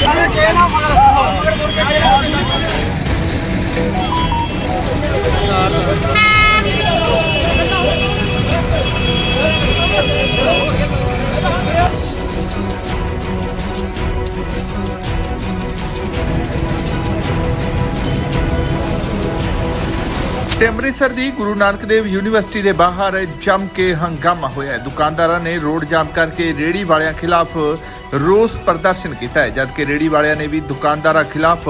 ਯਾਰ ਤੇ ਅੰਮ੍ਰਿਤਸਰ ਦੀ ਗੁਰੂ ਨਾਨਕ ਦੇਵ ਯੂਨੀਵਰਸਿਟੀ ਦੇ ਬਾਹਰ ਜੰਮ ਕੇ ਹੰਗਾਮਾ ਹੋਇਆ ਦੁਕਾਨਦਾਰਾਂ ਨੇ ਰੋਡ ਜਾਮ ਕਰਕੇ ਰੇੜੀ ਵਾਲਿਆਂ ਖਿਲਾਫ ਰੋਸ ਪ੍ਰਦਰਸ਼ਨ ਕੀਤਾ ਹੈ। ਜਦਕਿ ਰੇੜੀ ਵਾਲਿਆਂ ਨੇ ਵੀ ਦੁਕਾਨਦਾਰਾਂ ਖਿਲਾਫ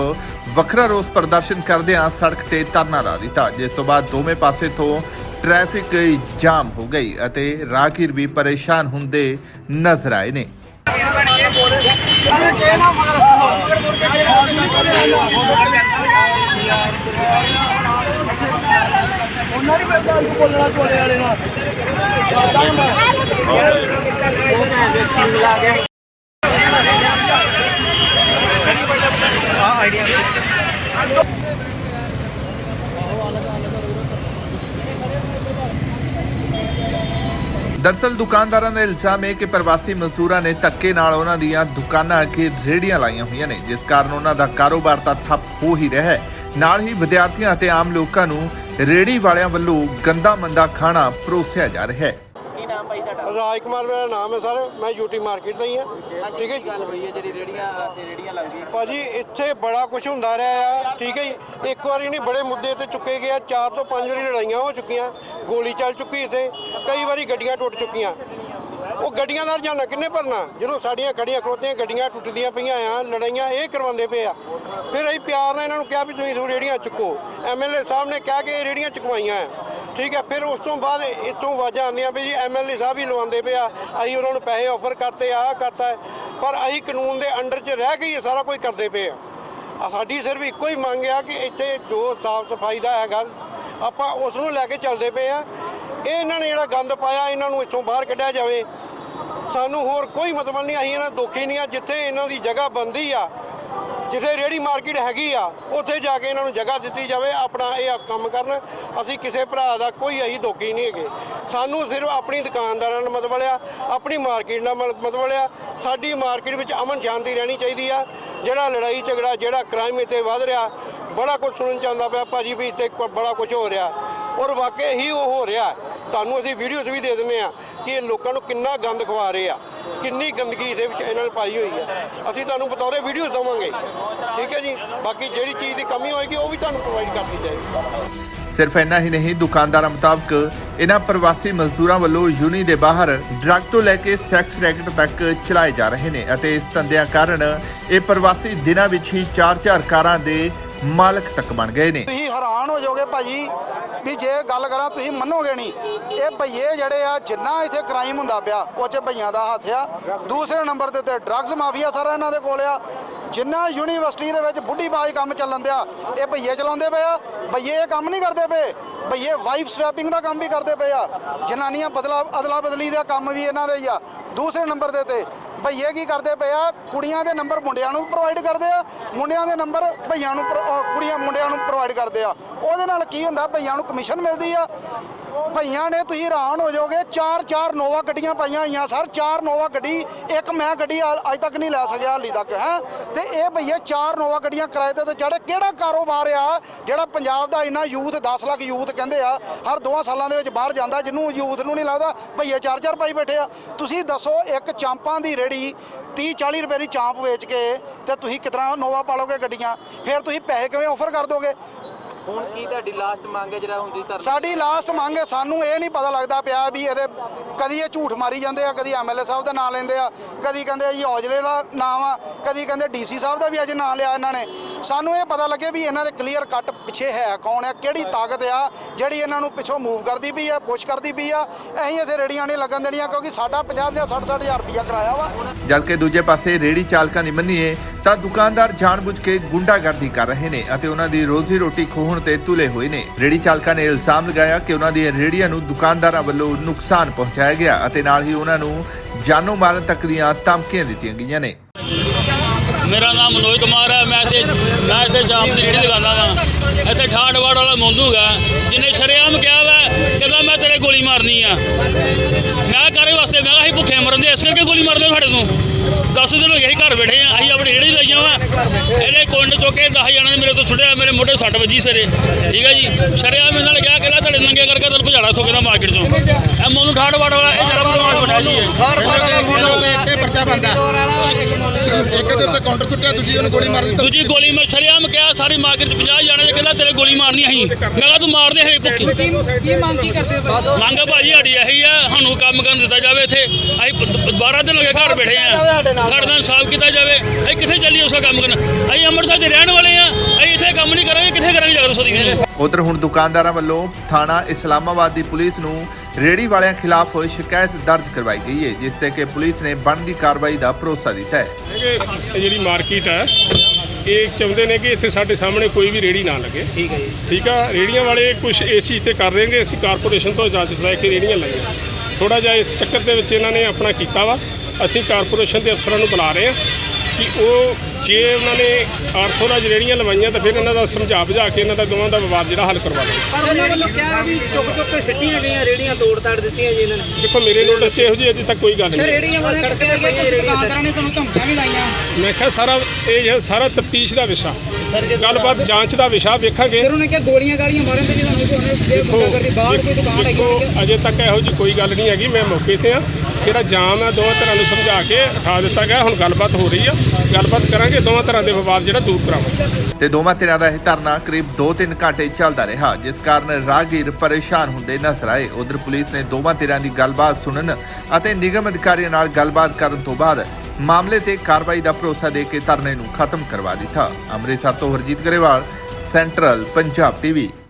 ਵੱਖਰਾ ਰੋਸ ਪ੍ਰਦਰਸ਼ਨ ਕਰਦਿਆਂ ਸੜਕ ਤੇ ਧਰਨਾ ਲਾ ਦਿੱਤਾ। ਜਿਸ ਤੋਂ ਬਾਅਦ ਦੋਵੇਂ ਪਾਸੇ ਤੋਂ ਟ੍ਰੈਫਿਕ ਜਾਮ ਹੋ ਗਈ ਅਤੇ ਰਾਹਗੀਰ ਵੀ ਪਰੇਸ਼ਾਨ ਹੁੰਦੇ ਨਜ਼ਰ ਆਏ ਨੇ। ਦਰਸਲ ਦੁਕਾਨਦਾਰਾਂ ਦਾ ਇਲਜ਼ਾਮ ਹੈ ਕਿ ਪ੍ਰਵਾਸੀ ਮਜ਼ਦੂਰਾਂ ਨੇ ਧੱਕੇ ਨਾਲ ਉਹਨਾਂ ਦੀਆਂ ਦੁਕਾਨਾਂ ਅੱਗੇ ਰੇੜੀਆਂ ਲਾਈਆਂ ਹੋਈਆਂ ਨੇ, ਜਿਸ ਕਾਰਨ ਉਹਨਾਂ ਦਾ ਕਾਰੋਬਾਰ ਤਾਂ ਠੱਪ ਹੋ ਹੀ ਰਿਹਾ ਹੈ। ਨਾਲ ਹੀ ਵਿਦਿਆਰਥੀਆਂ ਅਤੇ ਆਮ ਲੋਕਾਂ ਨੂੰ ਰੇੜੀ ਵਾਲਿਆਂ ਵੱਲੋਂ ਗੰਦਾ ਮੰਦਾ ਖਾਣਾ ਪਰੋਸਿਆ ਜਾ ਰਿਹਾ ਹੈ। ਕੀ ਨਾਮ ਭਾਈ ਤੁਹਾਡਾ? ਰਾਜ ਕੁਮਾਰ ਮੇਰਾ ਨਾਮ ਹੈ ਸਰ। ਮੈਂ ਯੂਟੀ ਮਾਰਕੀਟ ਦਾ ਹੀ ਹਾਂ। ਠੀਕ ਹੈ ਗੱਲ ਹੋਈ ਹੈ ਜਿਹੜੀ ਰੇੜੀਆਂ ਤੇ ਰੇੜੀਆਂ ਲੱਗਦੀਆਂ ਭਾਜੀ ਇੱਥੇ ਬੜਾ ਕੁਝ ਹੁੰਦਾ ਰਿਹਾ ਆ। ਠੀਕ ਹੈ ਜੀ। ਇੱਕ ਵਾਰੀ ਨਹੀਂ ਬੜੇ ਮੁੱਦੇ ਤੇ ਚੁੱਕੇ ਗਏ ਆ। ਚਾਰ ਤੋਂ ਪੰਜ ਵਾਰੀ ਲੜਾਈਆਂ ਹੋ ਚੁੱਕੀਆਂ। ਗੋਲੀ ਚੱਲ ਚੁੱਕੀ ਇੱਥੇ। ਕਈ ਵਾਰੀ ਗੱਡੀਆਂ ਟੁੱਟ ਚੁੱਕੀਆਂ। ਉਹ ਗੱਡੀਆਂ ਨਾਲ ਜਾਣਾ, ਕਿੰਨੇ ਭਰਨਾ? ਜਦੋਂ ਸਾਡੀਆਂ ਖੜੀਆਂ ਖਲੋਤੀਆਂ, ਗੱਡੀਆਂ ਟੁੱਟਦੀਆਂ ਪਈਆਂ ਆ, ਲੜਾਈਆਂ ਇਹ ਕਰਵਾਉਂਦੇ ਪਏ ਆ। ਫਿਰ ਅਸੀਂ ਪਿਆਰ ਨਾਲ ਇਹਨਾਂ ਨੂੰ ਕਿਹਾ ਵੀ ਤੁਸੀਂ ਦੋ ਰੇੜੀਆਂ ਚੁੱਕੋ ਐਮਐਲਏ ਸਾਹਿਬ ਨੇ ਕਿਹਾ ਕਿ ਇਹ ਰੇੜੀਆਂ ਚੁਕਵਾਈਆਂ ਆ। ਠੀਕ ਹੈ ਫਿਰ ਉਸ ਤੋਂ ਬਾਅਦ ਇੱਥੋਂ ਆਵਾਜ਼ਾਂ ਆਉਂਦੀਆਂ ਵੀ ਜੀ ਐਮਐਲਏ ਸਾਹਿਬ ਹੀ ਲਵਾਉਂਦੇ ਪਏ ਆ। ਅਸੀਂ ਉਹਨਾਂ ਨੂੰ ਪੈਸੇ ਆਫਰ ਕਰਤੇ ਆ ਕਰਤਾ। ਪਰ ਅਸੀਂ ਕਾਨੂੰਨ ਦੇ ਅੰਡਰ 'ਚ ਰਹਿ ਕੇ ਹੀ ਸਾਰਾ ਕੁਝ ਕਰਦੇ ਪਏ ਆ। ਆ ਸਾਡੀ ਸਿਰਫ ਇੱਕੋ ਹੀ ਮੰਗ ਆ ਕਿ ਇੱਥੇ ਜੋ ਸਾਫ਼ ਸਫ਼ਾਈ ਦਾ ਹੈਗਾ, ਆਪਾਂ ਉਸ ਨੂੰ ਲੈ ਕੇ ਚੱਲਦੇ ਪਏ ਆ। ਇਹ ਇਹਨਾਂ ਨੇ ਜਿਹੜਾ ਗੰਦ ਪਾਇਆ, ਇਹਨਾਂ ਨੂੰ ਇੱਥੋਂ ਬਾਹਰ ਕੱਢਿਆ ਜਾਵੇ। ਸਾਨੂੰ ਹੋਰ ਕੋਈ ਮਤਲਬ ਨਹੀਂ, ਅਸੀਂ ਇਹਨਾਂ ਦੁਖੀ ਨਹੀਂ ਆ, ਜਿੱਥੇ ਇਹਨਾਂ ਦੀ ਜਗ੍ਹਾ ਬੰਦੀ ਆ, ਜਿੱਥੇ ਰੇੜੀ ਮਾਰਕੀਟ ਹੈਗੀ ਆ, ਉੱਥੇ ਜਾ ਕੇ ਇਹਨਾਂ ਨੂੰ ਜਗ੍ਹਾ ਦਿੱਤੀ ਜਾਵੇ, ਆਪਣਾ ਇਹ ਕੰਮ ਕਰਨ। ਅਸੀਂ ਕਿਸੇ ਭਰਾ ਦਾ ਕੋਈ ਅਸੀਂ ਦੁਖੀ ਨਹੀਂ ਹੈਗੇ। ਸਾਨੂੰ ਸਿਰਫ ਆਪਣੀ ਦੁਕਾਨਦਾਰਾਂ ਨਾਲ ਮਤਲਬ ਲਿਆ ਆਪਣੀ ਮਾਰਕੀਟ ਨਾਲ ਮਤਲਬ ਮਤਲਬ ਸਾਡੀ ਮਾਰਕੀਟ ਵਿੱਚ ਅਮਨ ਸ਼ਾਂਤੀ ਰਹਿਣੀ ਚਾਹੀਦੀ ਆ। ਜਿਹੜਾ ਲੜਾਈ ਝਗੜਾ, ਜਿਹੜਾ ਕ੍ਰਾਈਮ ਇੱਥੇ ਵੱਧ ਰਿਹਾ, ਬੜਾ ਕੁਝ ਸੁਣਨ ਚ ਆਉਂਦਾ ਪਿਆ, ਭਾਜੀ ਵੀ ਇੱਥੇ ਬੜਾ ਕੁਝ ਹੋ ਰਿਹਾ। ਔਰ ਵਾਕਈ ਹੀ ਉਹ ਹੋ ਰਿਹਾ। ਤੁਹਾਨੂੰ ਅਸੀਂ ਵੀਡੀਓਜ਼ ਵੀ ਦੇ ਦਿੰਦੇ ਆ। ਕਿ ਇਹ ਲੋਕਾਂ ਨੂੰ ਕਿੰਨਾ ਗੰਦ ਖਵਾ ਰਹੇ ਆ ਕਿੰਨੀ ਗੰਦਗੀ ਇਹਦੇ ਵਿੱਚ ਇਹਨਾਂ ਨੇ ਪਾਈ ਹੋਈ ਹੈ ਅਸੀਂ ਤੁਹਾਨੂੰ ਬਤੌਰੇ ਵੀਡੀਓਜ਼ ਦਵਾਂਗੇ ਠੀਕ ਹੈ ਜੀ? ਬਾਕੀ ਜਿਹੜੀ ਚੀਜ਼ ਦੀ ਕਮੀ ਹੋਏਗੀ ਉਹ ਵੀ ਤੁਹਾਨੂੰ ਪ੍ਰੋਵਾਈਡ ਕਰਤੀ ਜਾਏਗੀ ਸਿਰਫ ਇੰਨਾ ਹੀ ਨਹੀਂ ਦੁਕਾਨਦਾਰਾਂ ਮੁਤਾਬਕ ਇਹਨਾਂ ਪ੍ਰਵਾਸੀ ਮਜ਼ਦੂਰਾਂ ਵੱਲੋਂ ਯੂਨੀ ਦੇ ਬਾਹਰ ਡਰੱਗ ਤੋਂ ਲੈ ਕੇ ਸੈਕਸ ਰੈਕਟ ਤੱਕ ਚਲਾਏ ਜਾ ਰਹੇ ਨੇ ਅਤੇ ਇਸ ਧੰਦਿਆਂ ਕਾਰਨ ਇਹ ਪ੍ਰਵਾਸੀ ਦਿਨਾਂ ਵਿੱਚ ਹੀ 4-4 ਕਾਰਾਂ ਦੇ ਮਾਲਕ ਤੱਕ ਬਣ ਗਏ ਨੇ। ਤੁਸੀਂ ਹੈਰਾਨ ਹੋ ਜਾਓਗੇ ਭਾਜੀ ਵੀ ਜੇ ਗੱਲ ਕਰਾਂ ਤੁਸੀਂ ਮੰਨੋਗੇ ਨਹੀਂ। ਇਹ ਭਈਏ ਜਿਹੜੇ ਆ, ਜਿੰਨਾ ਇੱਥੇ ਕ੍ਰਾਈਮ ਹੁੰਦਾ ਪਿਆ, ਉਹ 'ਚ ਭਈਆਂ ਦਾ ਹੱਥ ਆ। ਦੂਸਰੇ ਨੰਬਰ ਦੇ ਉੱਤੇ ਡਰੱਗਸ ਮਾਫੀਆ ਸਾਰਾ ਇਹਨਾਂ ਦੇ ਕੋਲ ਆ। ਜਿੰਨਾ ਯੂਨੀਵਰਸਿਟੀ ਦੇ ਵਿੱਚ ਬੁੱਢੀਬਾਜ਼ ਕੰਮ ਚੱਲਣ ਦਿਆ, ਇਹ ਭਈਏ ਚਲਾਉਂਦੇ ਪਏ ਆ। ਭਈਏ ਇਹ ਕੰਮ ਨਹੀਂ ਕਰਦੇ ਪਏ। ਭਈਏ ਵਾਈਫ ਸਵੈਪਿੰਗ ਦਾ ਕੰਮ ਵੀ ਕਰਦੇ ਪਏ ਆ। ਜਨਾਨੀਆਂ ਬਦਲਾ ਅਦਲਾ ਬਦਲੀ ਦਾ ਕੰਮ ਵੀ ਇਹਨਾਂ ਦਾ ਹੀ ਆ। ਦੂਸਰੇ ਨੰਬਰ ਦੇ ਉੱਤੇ ਭਈਏ ਕੀ ਕਰਦੇ ਪਏ ਆ? ਕੁੜੀਆਂ ਦੇ ਨੰਬਰ ਮੁੰਡਿਆਂ ਨੂੰ ਪ੍ਰੋਵਾਈਡ ਕਰਦੇ ਆ। ਮੁੰਡਿਆਂ ਦੇ ਨੰਬਰ ਭਈਆਂ ਨੂੰ ਪ੍ਰੋ- ਕੁੜੀਆਂ ਮੁੰਡਿਆਂ ਨੂੰ ਪ੍ਰੋਵਾਈਡ ਕਰਦੇ ਆ। ਉਹਦੇ ਨਾਲ ਕੀ ਹੁੰਦਾ? ਭਈਆਂ ਨੂੰ ਕਮਿਸ਼ਨ ਮਿਲਦੀ ਆ। ਭਈਆਂ ਨੇ ਤੁਸੀਂ ਹੈਰਾਨ ਹੋ ਜਾਓਗੇ, ਚਾਰ ਚਾਰ ਨੋਵਾ ਗੱਡੀਆਂ ਪਾਈਆਂ ਹੋਈਆਂ, ਸਰ। ਚਾਰ ਨੋਵਾ ਗੱਡੀ, ਇੱਕ ਮੈਂ ਗੱਡੀ ਹਾਲ- ਅੱਜ ਤੱਕ ਨਹੀਂ ਲੈ ਸਕਿਆ ਹਾਲੀ ਤੱਕ, ਹੈ। ਤੇ ਇਹ ਭਈਏ ਚਾਰ ਨੋਵਾ ਗੱਡੀਆਂ ਕਿਰਾਏ ਤੇ ਤੇ ਜਿਹੜੇ ਕਿਹੜਾ ਕਾਰੋਬਾਰ ਆ ਜਿਹੜਾ ਪੰਜਾਬ ਦਾ ਇੰਨਾ ਯੂਥ 10 ਲੱਖ ਯੂਥ ਕਹਿੰਦੇ ਆ, ਹਰ ਦੋਆਂ ਸਾਲਾਂ ਦੇ ਵਿੱਚ ਬਾਹਰ ਜਾਂਦਾ, ਜਿਹਨੂੰ ਯੂਥ ਨੂੰ ਨਹੀਂ ਲੱਗਦਾ, ਭਈਏ ਚਾਰ ਚਾਰ ਪਾਈ ਬੈਠੇ ਆ। ਤੁਸੀਂ ਦੱਸੋ, ਇੱਕ ਚਾਂਪਾਂ ਦੀ ਰੇੜੀ 30 40 ਰੁਪਏ ਦੀ ਚਾਂਪ ਵੇਚ ਕੇ ਤੇ ਤੁਸੀਂ ਕਿਤਨਾ ਨੋਵਾ ਪਾਲੋਗੇ ਗੱਡੀਆਂ? ਫਿਰ ਤੁਸੀਂ ਪੈਸੇ ਕਿਵੇਂ ਆਫਰ ਕਰ ਦੋਗੇ? ਹੁਣ ਕੀ ਤੁਹਾਡੀ ਲਾਸਟ ਮੰਗ ਹੈ ਜਿਹੜਾ ਹੁੰਦੀ ਧਰਨਾ? ਸਾਡੀ ਲਾਸਟ ਮੰਗ ਹੈ, ਸਾਨੂੰ ਇਹ ਨਹੀਂ ਪਤਾ ਲੱਗਦਾ ਪਿਆ ਵੀ ਇਹਦੇ ਕਦੀ ਇਹ ਝੂਠ ਮਾਰੀ ਜਾਂਦੇ ਆ, ਕਦੀ ਐਮਐਲਏ ਸਾਹਿਬ ਦਾ ਨਾਂ ਲੈਂਦੇ ਆ, ਕਦੀ ਕਹਿੰਦੇ ਜੀ ਔਜਲੇ ਦਾ ਨਾਮ ਆ, ਕਦੀ ਕਹਿੰਦੇ ਡੀਸੀ ਸਾਹਿਬ ਦਾ ਵੀ ਅੱਜ ਨਾਂ ਲਿਆ ਇਹਨਾਂ ਨੇ। ਸਾਨੂੰ ਇਹ ਪਤਾ ਲੱਗੇ ਵੀ ਇਹਨਾਂ ਦੇ ਕਲੀਅਰ ਕੱਟ ਪਿੱਛੇ ਹੈ ਕੌਣ ਹੈ ਕਿਹੜੀ ਤਾਕਤ ਆ ਜਿਹੜੀ ਇਹਨਾਂ ਨੂੰ ਪਿੱਛੋਂ ਮੂਵ ਕਰਦੀ ਪਈ ਆ ਪੁਸ਼ ਕਰਦੀ ਪਈ ਆ। ਅਸੀਂ ਇੱਥੇ ਰੇੜੀਆਂ ਨਹੀਂ ਲੱਗਣ ਦੇਣੀਆਂ ਕਿਉਂਕਿ ਸਾਡਾ 50 ਜਾਂ 60 60 ਹਜ਼ਾਰ ਰੁਪਇਆ ਕਿਰਾਇਆ ਵਾ। ਜਦਕਿ ਦੂਜੇ ਪਾਸੇ ਰੇੜੀ ਚਾਲਕਾਂ ਦੀ ਮੰਨੀਏ ਤਾਂ ਦੁਕਾਨਦਾਰ ਜਾਣਬੁੱਝ ਕੇ ਗੁੰਡਾਗਰਦੀ ਕਰ ਰਹੇ ਨੇ ਅਤੇ ਉਹਨਾਂ ਦੀ ਰੋਜ਼ੀ ਰੋਟੀ ਖੋਹਣ ਤੇ ਤੁਲੇ ਹੋਏ ਨੇ। ਰੇੜੀ ਚਾਲਕਾਂ ਨੇ ਇਲਜ਼ਾਮ ਲਗਾਇਆ ਕਿ ਉਹਨਾਂ ਦੀਆਂ ਰੇੜੀਆਂ ਨੂੰ ਦੁਕਾਨਦਾਰਾਂ ਵੱਲੋਂ ਨੁਕਸਾਨ ਪਹੁੰਚਾਇਆ ਗਿਆ ਅਤੇ ਨਾਲ ਹੀ ਉਹਨਾਂ ਨੂੰ ਜਾਨੋਂ ਮਾਰਨ ਤੱਕ ਦੀਆਂ ਧਮਕੀਆਂ ਦਿੱਤੀਆਂ ਗਈਆਂ ਨੇ। ਮੇਰਾ ਨਾਮ ਮਨੋਜ ਕੁਮਾਰ ਹੈ ਮੈਂ ਇੱਥੇ ਮੈਂ ਇੱਥੇ ਜਾਮ ਦੀ ਰੇੜੀ ਲਗਾਉਂਦਾ ਵਾਂ। ਇੱਥੇ ਠਾੜਵਾੜ ਵਾਲਾ ਮੋਂਦੂ ਜਿਹਨੇ ਸ਼ਰੇਆਮ ਕਿਹਾ ਵਾ ਕਹਿੰਦਾ ਮੈਂ ਤੇਰੇ ਗੋਲੀ ਮਾਰਨੀ ਆ। ਮੈਂ ਕਰੇ ਵਾਸਤੇ? ਮੈਂ ਅਸੀਂ ਭੁੱਖੇ ਮਰਨ ਦੇ ਇਸ ਕਰਕੇ ਗੋਲੀ ਮਾਰਦੇ ਸਾਡੇ ਨੂੰ 10 ਦਿਨ ਹੋ ਗਏ ਘਰ ਬੈਠੇ ਆ। ਅਸੀਂ ਆਪਣੀ ਰੇੜੀ ਇਹਨੇ ਕੁੰਡ ਚੁੱਕ ਕੇ 10 ਜਣਾਂ ਨੇ ਮੇਰੇ ਤੋਂ ਛੁੱਟਿਆ ਮੇਰੇ ਮੋਢੇ ਸੱਟ ਵੱਜੀ ਸਿਰੇ। ਠੀਕ ਹੈ ਜੀ? ਸ਼ਰਿਆਮ ਇਹਨਾਂ ਨੇ ਕਿਹਾ ਕਿ ਲੈ ਤੁਹਾਡੇ ਨੰਗੇ ਕਰਕੇ ਤੁਹਾਨੂੰ ਭਜਾੜਾ ਸੋਕੇ ਦਾ ਮਾਰਕੀਟ ਚੋਂ। ਇਹ ਮੋਨੂੰ ਠਾੜ ਵਾੜ ਵਾਲਾ ਇਹ ਜਰਾ ਬਦਮਾਸ਼ ਬਣਿਆ ਜੀ। ਪਰਚਾ ਬੰਦਾ। ਇੱਕ ਦੇ ਉੱਤੇ ਕਾਊਂਟਰ ਕੁੱਟਿਆ ਤੁਸੀਂ ਉਹਨੂੰ ਗੋਲੀ ਮਾਰ ਦਿੱਤੀ। ਦੂਜੀ ਗੋਲੀ ਮੈਂ ਸ਼ਰਿਆਮ ਕਿਹਾ ਸਾਰੀ ਮਾਰਕੀਟ 'ਚ 50 ਜਾਣੇ ਨੇ ਕਹਿੰਦਾ ਤੇਰੇ ਗੋਲੀ ਮਾਰਨੀ ਅਸੀਂ। ਮੈਂ ਕਿਹਾ ਤੂੰ ਮਾਰਦੇ ਹੈ ਭੁੱਖੀ। ਕੀ ਮੰਗ ਕੀ ਕਰਦੇ ਹੋ ਮੰਗ ਭਾਜੀ ਸਾਡੀ ਇਹੀ ਆ ਸਾਨੂੰ ਕੰਮ ਕਰਨ ਦਿੱਤਾ ਜਾਵੇ ਇੱਥੇ। ਅਸੀਂ ਪ- 12 ਦਿਨ ਹੋ ਗਏ ਘਰ ਬੈਠੇ ਆ ਸਾਡੇ ਨਾਲ ਇਨਸਾਫ ਕੀਤਾ ਜਾਵੇ। ਅਸੀਂ ਕਿੱਥੇ ਚੱਲੀਏ ਉਸਦਾ ਕੰਮ ਕਰਨ? ਅਸੀਂ ਅੰਮ੍ਰਿਤਸਰ ਦੇ ਰਹਿਣ ਵਾਲੇ ਆ ਅਸੀਂ ਇੱਥੇ ਕੰਮ ਨਹੀਂ ਕਰਾਂਗੇ ਜਾ ਦੀ ਉਧਰ ਹੁਣ ਦੁਕਾਨਦਾਰਾਂ ਵੱਲੋਂ ਥਾਣਾ ਇਸਲਾਮਾਬਾਦ ਦੀ ਪੁਲਿਸ ਨੂੰ ਰੇੜੀ ਵਾਲਿਆਂ ਖਿਲਾਫ ਸ਼ਿਕਾਇਤ ਦਰਜ ਕਰਵਾਈ ਗਈ ਹੈ ਜਿਸ ਤੇ ਕਿ ਪੁਲਿਸ ਨੇ ਬਣਦੀ ਕਾਰਵਾਈ ਦਾ ਭਰੋਸਾ ਦਿੱਤਾ ਹੈ। ਇਹ ਜਿਹੜੀ ਮਾਰਕੀਟ ਹੈ ਇਹ ਚਾਹੁੰਦੇ ਨੇ ਕਿ ਇੱਥੇ ਸਾਡੇ ਸਾਹਮਣੇ ਕੋਈ ਵੀ ਰੇੜੀ ਨਾ ਲੱਗੇ। ਠੀਕ ਹੈ ਜੀ। ਠੀਕ ਆ ਰੇੜੀਆਂ ਵਾਲੇ ਕੁਝ ਇਸ ਚੀਜ਼ ਤੇ ਕਰ ਰਹੇ ਨੇ ਅਸੀਂ ਕਾਰਪੋਰੇਸ਼ਨ ਤੋਂ ਇਜਾਜ਼ਤ ਲੈ ਕੇ ਰੇੜੀਆਂ ਲਾਈਆਂ। ਥੋੜਾ ਜਿਹਾ ਇਸ ਚੱਕਰ ਦੇ ਵਿੱਚ ਇਹਨਾਂ ਨੇ ਆਪਣਾ ਕੀਤਾ ਵਾ। ਅਸੀਂ ਕਾਰਪੋਰੇਸ਼ਨ ਦੇ ਅਫਸਰਾਂ ਨੂੰ ਬੁਲਾ ਰਹੇ ਹਾਂ। ਕਿ ਉਹ ਜੇ ਉਹਨਾਂ ਨੇ ਆਰਥੋਰਾਜ ਰੇੜੀਆਂ ਲਵਾਈਆਂ ਤਾਂ ਫਿਰ ਇਹਨਾਂ ਦਾ ਸਮਝਾ ਬੁਝਾ ਕੇ ਇਹਨਾਂ ਦਾ ਦੋਵਾਂ ਦਾ ਵਿਵਾਦ ਜਿਹੜਾ ਹੱਲ ਕਰਵਾ ਲਓ। ਪਰ ਉਹਨਾਂ ਵੱਲੋਂ ਕਿਹਾ ਵੀ ਚੁੱਕ ਚੁੱਕ ਕੇ ਸਿੱਟੀਆਂ ਗਈਆਂ ਰੇੜੀਆਂ ਤੋੜ ਤਾੜ ਦਿੱਤੀਆਂ ਜੀ ਇਹਨਾਂ ਨੇ। ਦੇਖੋ ਮੇਰੇ ਨੋਟਿਸ 'ਚ ਇਹੋ ਜਿਹੀ ਅਜੇ ਤੱਕ ਕੋਈ ਗੱਲ ਨਹੀਂ। ਰੇੜੀਆਂ ਵਾਲੇ ਕਿਹਾ ਗਿਆ ਕੁਝ ਦੁਕਾਨਦਾਰਾਂ ਨੇ ਤੁਹਾਨੂੰ ਧਮਕੀਆਂ ਵੀ ਲਾਈਆਂ। ਮੈਂ ਕਿਹਾ ਸਾਰਾ ਇਹ ਜਿਹੜਾ ਸਾਰਾ ਤਫਤੀਸ਼ ਦਾ ਵਿਸ਼ਾ ਗੱਲਬਾਤ ਜਾਂਚ ਦਾ ਵਿਸ਼ਾ ਵੇਖਾਂਗੇ। ਫਿਰ ਉਹਨੇ ਕਿਹਾ ਗੋਲੀਆਂ ਗਾਲੀਆਂ ਮਾਰਨ ਤੇ ਵੀ ਤੁਹਾਨੂੰ ਕੋਈ ਉਹਨੇ ਜੇ ਗੁੰਡਾ ਕਰਦੀ ਬਾਹਰ ਕੋਈ ਦੁਕਾਨ ਹੈਗੀ ਅਜੇ ਤੱਕ ਇਹੋ ਜਿਹੀ ਕੋਈ ਗੱਲ ਨਹੀਂ ਹੈਗੀ ਮੈਂ ਮੌਕੇ ਤੇ ਆ ਜਿਹੜਾ ਜਾਮ ਹੈ, ਦੋਵਾਂ ਤਰ੍ਹਾਂ ਨੂੰ ਸਮਝਾ ਕੇ ਉਠਾ ਦਿੱਤਾ ਗਿਆ। ਹੁਣ ਗੱਲਬਾਤ ਹੋ ਰਹੀ ਆ। ਗੱਲਬਾਤ ਕਰਾਂਗੇ ਦੋਵਾਂ ਤਰ੍ਹਾਂ ਦੇ ਵਿਵਾਦ ਜਿਹੜਾ ਦੂਰ ਕਰਾਵਾਂਗੇ। ਤੇ ਦੋਵਾਂ ਧਿਰਾਂ ਦਾ ਇਹ ਧਰਨਾ ਕਰੀਬ 2-3 ਘੰਟੇ ਚੱਲਦਾ ਰਿਹਾ, ਜਿਸ ਕਾਰਨ ਰਾਹਗੀਰ ਪਰੇਸ਼ਾਨ ਹੁੰਦੇ ਨਜ਼ਰ ਆਏ। ਉਧਰ ਪੁਲਿਸ ਨੇ ਦੋਵਾਂ ਧਿਰਾਂ ਦੀ ਗੱਲਬਾਤ ਸੁਣਨ ਅਤੇ ਨਿਗਮ ਅਧਿਕਾਰੀਆਂ ਨਾਲ ਗੱਲਬਾਤ ਕਰਨ ਤੋਂ ਬਾਅਦ ਮਾਮਲੇ ਤੇ ਕਾਰਵਾਈ ਦਾ ਭਰੋਸਾ ਦੇ ਕੇ ਧਰਨੇ ਨੂੰ ਖਤਮ ਕਰਵਾ ਦਿੱਤਾ। ਅੰਮ੍ਰਿਤਸਰ ਤੋਂ ਹਰਜੀਤ ਗਰੇਵਾਲ, ਸੈਂਟਰਲ ਪੰਜਾਬ ਟੀਵੀ।